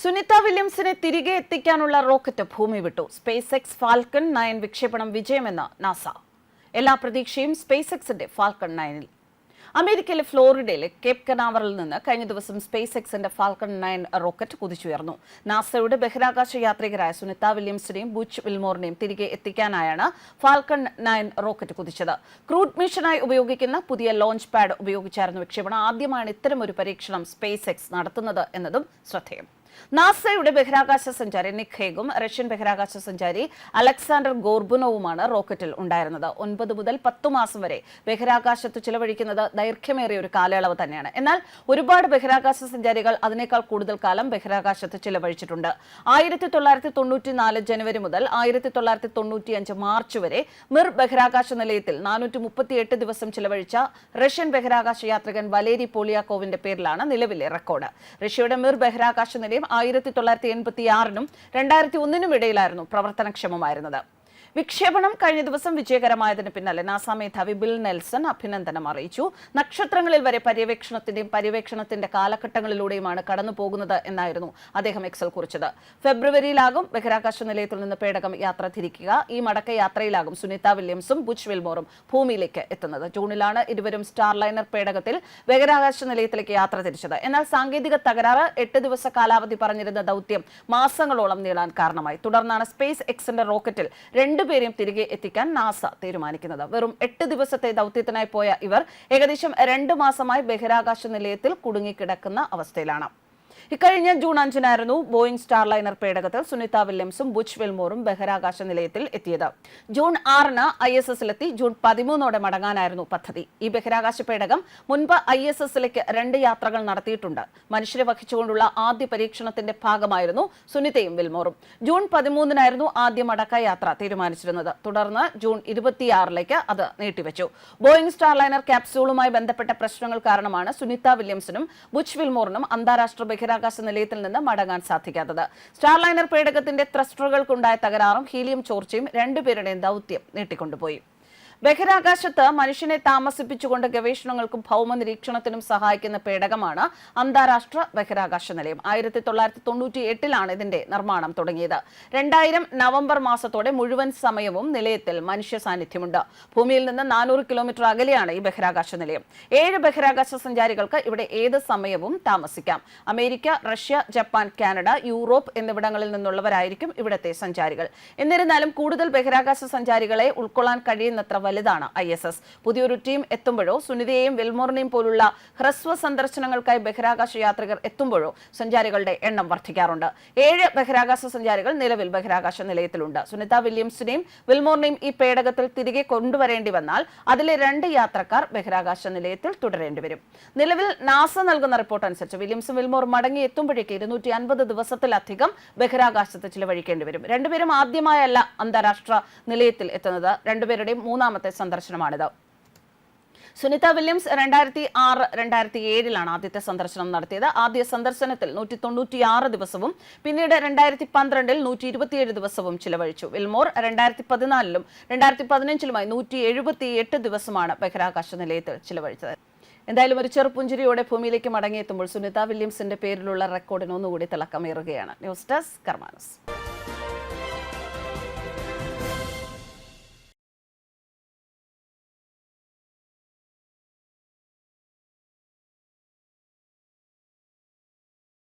സുനിത വില്യംസിനെ തിരികെ എത്തിക്കാനുള്ള റോക്കറ്റ് ഭൂമി വിട്ടു. സ്പേസ് എക്സ് ഫാൽക്കൺ നയൻ വിക്ഷേപണം വിജയമെന്ന് നാസ. എല്ലാ പ്രതീക്ഷയും സ്പേസ് എക്സിന്റെ ഫാൽക്കൺ നയനിൽ. അമേരിക്കയിലെ ഫ്ലോറിഡയിലെ കേപ് കനാവറിൽ നിന്ന് കഴിഞ്ഞ ദിവസം സ്പേസ് എക്സിന്റെ ഫാൽക്കൺ നയൻ റോക്കറ്റ് കുതിച്ചുയർന്നു. നാസയുടെ ബഹിരാകാശ യാത്രികരായ സുനിത വില്യംസിനെയും ബുച്ച് വിൽമോറിനെയും തിരികെ എത്തിക്കാനായാണ് ഫാൽക്കൺ നയൻ റോക്കറ്റ് കുതിച്ചത്. ക്രൂഡ് മിഷനായി ഉപയോഗിക്കുന്ന പുതിയ ലോഞ്ച് പാഡ് ഉപയോഗിച്ചായിരുന്നു വിക്ഷേപണം. ആദ്യമാണ് ഇത്തരമൊരു പരീക്ഷണം സ്പേസ് എക്സ് നടത്തുന്നത് എന്നതും ശ്രദ്ധേയം. നാസയുടെ ബഹിരാകാശ സഞ്ചാരി നിക് ഹേഗും റഷ്യൻ ബഹിരാകാശ സഞ്ചാരി അലക്സാണ്ടർ ഗോർബുനോവുമാണ് റോക്കറ്റിൽ ഉണ്ടായിരുന്നത്. ഒൻപത് മുതൽ പത്ത് മാസം വരെ ബഹിരാകാശത്ത് ചിലവഴിക്കുന്നത് ദൈർഘ്യമേറിയ ഒരു കാലയളവ് തന്നെയാണ്. എന്നാൽ ഒരുപാട് ബഹിരാകാശ സഞ്ചാരികൾ അതിനേക്കാൾ കൂടുതൽ കാലം ബഹിരാകാശത്ത് ചിലവഴിച്ചിട്ടുണ്ട്. ആയിരത്തി തൊള്ളായിരത്തി തൊണ്ണൂറ്റി നാല് ജനുവരി മുതൽ ആയിരത്തി തൊള്ളായിരത്തി തൊണ്ണൂറ്റി അഞ്ച് മാർച്ച് വരെ മിർ ബഹിരാകാശ നിലയത്തിൽ നാനൂറ്റി മുപ്പത്തിയെട്ട് ദിവസം ചിലവഴിച്ച റഷ്യൻ ബഹിരാകാശ യാത്രികൻ വലേരി പോളിയാക്കോവിന്റെ പേരിലാണ് നിലവിലെ റെക്കോർഡ്. റഷ്യയുടെ മിർ ബഹിരാകാശ നിലയം ആയിരത്തി തൊള്ളായിരത്തി എൺപത്തി ആറിനും രണ്ടായിരത്തി ഒന്നിനും ഇടയിലായിരുന്നു പ്രവർത്തനക്ഷമമായിരുന്നത്. വിക്ഷേപണം കഴിഞ്ഞ ദിവസം വിജയകരമായതിന് പിന്നാലെ നാസ മേധാവി ബിൽ നെൽസൺ അഭിനന്ദനം അറിയിച്ചു. നക്ഷത്രങ്ങളിൽ വരെ പര്യവേക്ഷണത്തിന്റെയും പര്യവേക്ഷണത്തിന്റെ കാലഘട്ടങ്ങളിലൂടെയുമാണ് കടന്നു പോകുന്നത് എന്നായിരുന്നു അദ്ദേഹം എക്സൽ കുറിച്ചത്. ഫെബ്രുവരിയിലാകും ബഹിരാകാശ നിലയത്തിൽ നിന്ന് പേടകം യാത്ര തിരിക്കുക. ഈ മടക്ക യാത്രയിലാകും സുനിത വില്യംസും ബുച്ച് വിൽമോറും ഭൂമിയിലേക്ക് എത്തുന്നത്. ജൂണിലാണ് ഇരുവരും സ്റ്റാർലൈനർ പേടകത്തിൽ ബഹിരാകാശ നിലയത്തിലേക്ക് യാത്ര തിരിച്ചത്. എന്നാൽ സാങ്കേതിക തകരാറ് എട്ട് ദിവസ കാലാവധി പറഞ്ഞിരുന്ന ദൗത്യം മാസങ്ങളോളം നീളാൻ കാരണമായി. തുടർന്നാണ് സ്പേസ് എക്സിന്റെ റോക്കറ്റിൽ രണ്ടുപേരെയും തിരികെ എത്തിക്കാൻ നാസ തീരുമാനിക്കുന്നത്. വെറും എട്ട് ദിവസത്തെ ദൗത്യത്തിനായി പോയ ഇവർ ഏകദേശം രണ്ട് മാസമായി ബഹിരാകാശ നിലയത്തിൽ കുടുങ്ങിക്കിടക്കുന്ന അവസ്ഥയിലാണ്. ഇക്കഴിഞ്ഞ ജൂൺ അഞ്ചിനായിരുന്നു ബോയിങ് സ്റ്റാർ ലൈനർ പേടകത്തിൽ സുനിത വില്യംസും ബുച്ച് വിൽമോറും ബഹിരാകാശ നിലയത്തിൽ എത്തിയത്. ജൂൺ ആറിന് ഐ എസ് എസിലെത്തി ജൂൺ പതിമൂന്നോടെ മടങ്ങാനായിരുന്നു പദ്ധതി. ഈ ബഹിരാകാശ പേടകം മുൻപ് ഐ എസ് എസിലേക്ക് രണ്ട് യാത്രകൾ നടത്തിയിട്ടുണ്ട്. മനുഷ്യരെ വഹിച്ചുകൊണ്ടുള്ള ആദ്യ പരീക്ഷണത്തിന്റെ ഭാഗമായിരുന്നു സുനിതയും വിൽമോറും. ജൂൺ പതിമൂന്നിനായിരുന്നു ആദ്യ മടക്ക യാത്ര തീരുമാനിച്ചിരുന്നത്. തുടർന്ന് ജൂൺ ഇരുപത്തിയാറിലേക്ക് അത് നീട്ടിവെച്ചു. ബോയിങ് സ്റ്റാർ ലൈനർ ക്യാപ്സ്യൂളുമായി ബന്ധപ്പെട്ട പ്രശ്നങ്ങൾ കാരണമാണ് സുനിത വില്യംസിനും ബുച്ച് വിൽമോറിനും അന്താരാഷ്ട്ര ബഹിരാകാശ നിലയത്തിൽ നിന്ന് മടങ്ങാൻ സാധിക്കാത്തത്. സ്റ്റാർലൈനർ പേടകത്തിന്റെ ത്രസ്റ്ററുകൾക്കുണ്ടായ തകരാറും ഹീലിയം ചോർച്ചയും രണ്ടുപേരുടെയും ദൗത്യം നീട്ടിക്കൊണ്ടുപോയി. ബഹിരാകാശത്ത് മനുഷ്യനെ താമസിപ്പിച്ചുകൊണ്ട് ഗവേഷണങ്ങൾക്കും ഭൗമ നിരീക്ഷണത്തിനും സഹായിക്കുന്ന പേടകമാണ് അന്താരാഷ്ട്ര ബഹിരാകാശ നിലയം. ആയിരത്തി തൊള്ളായിരത്തി തൊണ്ണൂറ്റി എട്ടിലാണ് ഇതിന്റെ നിർമ്മാണം തുടങ്ങിയത്. രണ്ടായിരം നവംബർ മാസത്തോടെ മുഴുവൻ സമയവും നിലയത്തിൽ മനുഷ്യ സാന്നിധ്യമുണ്ട്. ഭൂമിയിൽ നിന്ന് നാനൂറ് കിലോമീറ്റർ അകലെയാണ് ഈ ബഹിരാകാശ നിലയം. ഏഴ് ബഹിരാകാശ സഞ്ചാരികൾക്ക് ഇവിടെ ഏത് സമയവും താമസിക്കാം. America Russia Japan Canada Europe എന്നിവിടങ്ങളിൽ നിന്നുള്ളവരായിരിക്കും ഇവിടത്തെ സഞ്ചാരികൾ. എന്നിരുന്നാലും കൂടുതൽ ബഹിരാകാശ സഞ്ചാരികളെ ഉൾക്കൊള്ളാൻ കഴിയുന്നത്ര വലുതാണ് ഐ എസ് എസ്. പുതിയൊരു ടീം എത്തുമ്പോഴോ സുനിതയെയും വിൽമോറിനെയും പോലുള്ള ഹ്രസ്വ സന്ദർശനങ്ങൾക്കായി ബഹിരാകാശ യാത്രികർ എത്തുമ്പോഴോ സഞ്ചാരികളുടെ എണ്ണം വർദ്ധിക്കാറുണ്ട്. ഏഴ് ബഹിരാകാശ സഞ്ചാരികൾ നിലവിൽ ബഹിരാകാശ നിലയത്തിലുണ്ട്. സുനിത വില്യംസിനെയും വിൽമോറിനെയും ഈ പേടകത്തിൽ തിരികെ കൊണ്ടുവരേണ്ടി വന്നാൽ അതിലെ രണ്ട് യാത്രക്കാർ ബഹിരാകാശ നിലയത്തിൽ തുടരേണ്ടി വരും. നിലവിൽ നാസ നൽകുന്ന റിപ്പോർട്ട് അനുസരിച്ച് വില്യംസും വിൽമോർ മടങ്ങി എത്തുമ്പോഴേക്ക് ഇരുന്നൂറ്റി അൻപത് ദിവസത്തിലധികം ബഹിരാകാശത്ത് ചിലവഴിക്കേണ്ടി വരും. രണ്ടുപേരും ആദ്യമായല്ല അന്താരാഷ്ട്ര നിലയത്തിൽ എത്തുന്നത്. രണ്ടുപേരുടെയും മൂന്നാമത്തെ സന്ദർശനമാണിത്. സുനിത വില്യംസ് രണ്ടായിരത്തി ആറ് രണ്ടായിരത്തി ഏഴിലാണ് ആദ്യത്തെ സന്ദർശനം നടത്തിയത്. ആദ്യ സന്ദർശനത്തിൽ നൂറ്റി തൊണ്ണൂറ്റിയാറ് ദിവസവും പിന്നീട് രണ്ടായിരത്തി പന്ത്രണ്ടിൽ നൂറ്റി ഇരുപത്തിയേഴ് ദിവസവും ചിലവഴിച്ചു. വിൽമോർ രണ്ടായിരത്തി പതിനാലിലും രണ്ടായിരത്തി പതിനഞ്ചിലുമായി നൂറ്റി എഴുപത്തി എട്ട് ദിവസമാണ് ബഹിരാകാശ നിലയത്തിൽ ചിലവഴിച്ചത്. എന്തായാലും ഒരു ചെറുപുഞ്ചിരിയോടെ ഭൂമിയിലേക്ക് മടങ്ങിയെത്തുമ്പോൾ സുനിത വില്യംസിന്റെ പേരിലുള്ള റെക്കോർഡിന് ഒന്നുകൂടി തിളക്കമേറുകയാണ്. News desk കർമാനസ്.